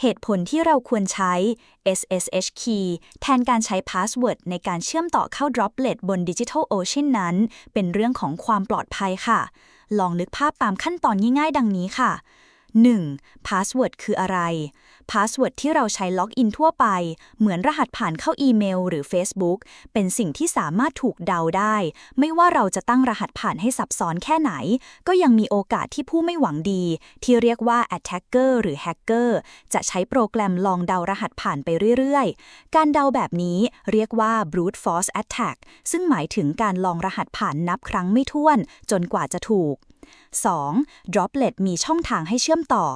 เหตุผลที่เราควรใช้ SSH key แทนการใช้ password ในการเชื่อมต่อเข้า Droplet บน Digital Ocean นั้น เป็นเรื่องของความปลอดภัยค่ะ ลองนึกภาพตามขั้นตอนง่ายๆ ดังนี้ค่ะ 1. Password คืออะไร Password ที่เราใช้ล็อกอินทั่วไป เหมือนรหัสผ่านเข้าอีเมล หรือ Facebook เป็นสิ่งที่สามารถถูกเดาได้ ไม่ว่าเราจะตั้งรหัสผ่านให้ซับซ้อนแค่ไหน ก็ยังมีโอกาสที่ผู้ไม่หวังดี ที่เรียกว่า attacker หรือ hacker จะใช้โปรแกรมลองเดารหัสผ่านไปเรื่อยๆ การเดาแบบนี้เรียกว่า brute force attack ซึ่งหมายถึงการลองรหัสผ่านนับครั้งไม่ถ้วน จนกว่าจะถูก 2. Droplet มีช่องทางให้เชื่อมต่อ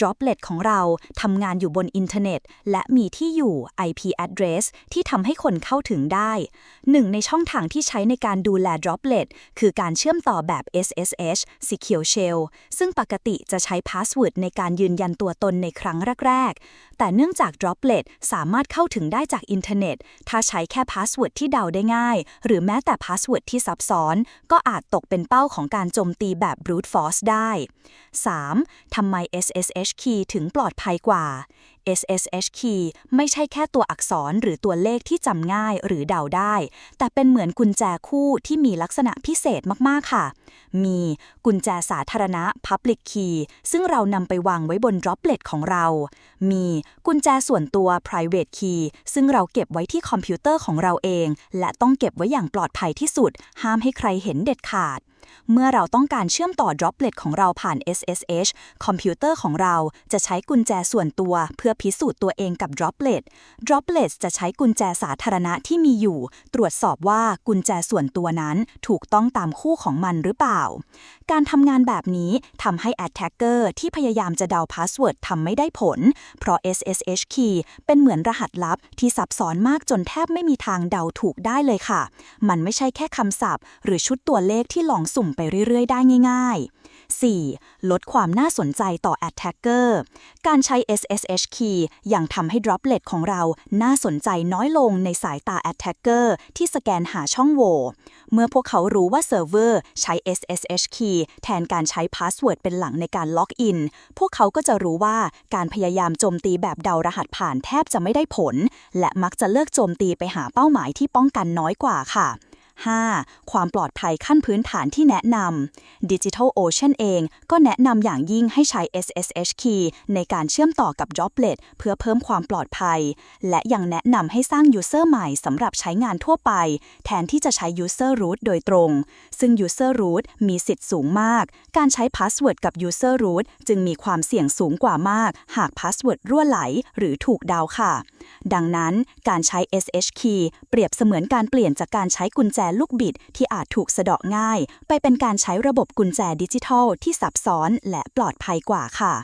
Droplet ของเราทำงานอยู่บนอินเทอร์เน็ต และมีที่อยู่ IP address ที่ทำให้คนเข้าถึงได้หนึ่งในช่องทางที่ใช้ในการดูแล Droplet คือการเชื่อมต่อแบบ SSH Secure Shell ซึ่งปกติจะใช้พาสเวิร์ดในการยืนยันตัวตนในครั้งแรก ๆ แต่เนื่องจาก Droplet สามารถเข้าถึงได้จากอินเทอร์เน็ต ถ้าใช้แค่พาสเวิร์ดที่เดาได้ง่าย หรือแม้แต่พาสเวิร์ดที่ซับซ้อน ก็อาจตกเป็นเป้าของการโจมตีแบบ brute force ได้ 3. ทำไม SSH key ถึงปลอดภัยกว่า SSH key ไม่ใช่แค่ตัวอักษรหรือตัวเลขที่จำง่ายหรือเดาได้ แต่เป็นเหมือนกุญแจคู่ที่มีลักษณะพิเศษมาก ๆ ค่ะ มีกุญแจสาธารณะ Public key ซึ่งเรานำไปวางไว้บน Droplet ของเรา มีกุญแจส่วนตัว Private key ซึ่งเราเก็บไว้ที่คอมพิวเตอร์ของเราเอง และต้องเก็บไว้อย่างปลอดภัยที่สุด ห้ามให้ใครเห็นเด็ดขาด เมื่อเราต้องการเชื่อมต่อ Droplet ของเราผ่าน SSH คอมพิวเตอร์ของเราจะใช้กุญแจส่วนตัว เพื่อพิสูจน์ตัวเองกับ Droplet Droplet จะใช้กุญแจสาธารณะที่มีอยู่ ตรวจสอบว่ากุญแจส่วนตัวนั้นถูกต้องตามคู่ของมันหรือเปล่า การทำงานแบบนี้ทำให้ Attacker ที่พยายามจะเดาพาสเวิร์ดทำไม่ได้ผล เพราะ SSH key เป็นเหมือนรหัสลับที่ซับซ้อนมากจนแทบไม่มีทางเดาถูกได้เลยค่ะ มันไม่ใช่แค่คำศัพท์ หรือชุดตัวเลขที่ลองสุ่มไปเรื่อย ๆ ได้ง่าย ๆ 4. ลดความน่าสนใจต่อ attacker การใช้ SSH key ยังทำให้ droplet ของเราน่าสนใจน้อยลงในสายตา attacker ที่สแกนหาช่องโหว่เมื่อพวกเขารู้ว่าเซิร์ฟเวอร์ใช้ SSH key แทนการใช้พาสเวิร์ดเป็นหลังในการล็อกอิน พวกเขาก็จะรู้ว่าการพยายามโจมตีแบบเดารหัสผ่านแทบจะไม่ได้ผล และมักจะเลิกโจมตีไปหาเป้าหมายที่ป้องกันน้อยกว่าค่ะ 5. ความปลอดภัยขั้นพื้นฐานที่แนะนำ Digital Ocean เองก็แนะนำอย่างยิ่งให้ใช้ SSH key ในการเชื่อมต่อกับ Droplet เพื่อเพิ่มความปลอดภัย และยังแนะนำให้สร้าง User ใหม่สำหรับใช้งานทั่วไป แทนที่จะใช้ User root โดยตรง ซึ่ง User root มีสิทธิ์สูงมาก การใช้ Password กับ User root จึงมีความเสี่ยงสูงกว่ามาก หาก Password รั่วไหล หรือถูกดาวค่ะ ดังนั้นการใช้ SH key เปรียบเสมือนการเปลี่ยนจากการใช้กุญแจลูกบิดที่อาจถูกสะเดาะง่าย ไปเป็นการใช้ระบบกุญแจดิจิทัลที่ซับซ้อนและปลอดภัยกว่าค่ะ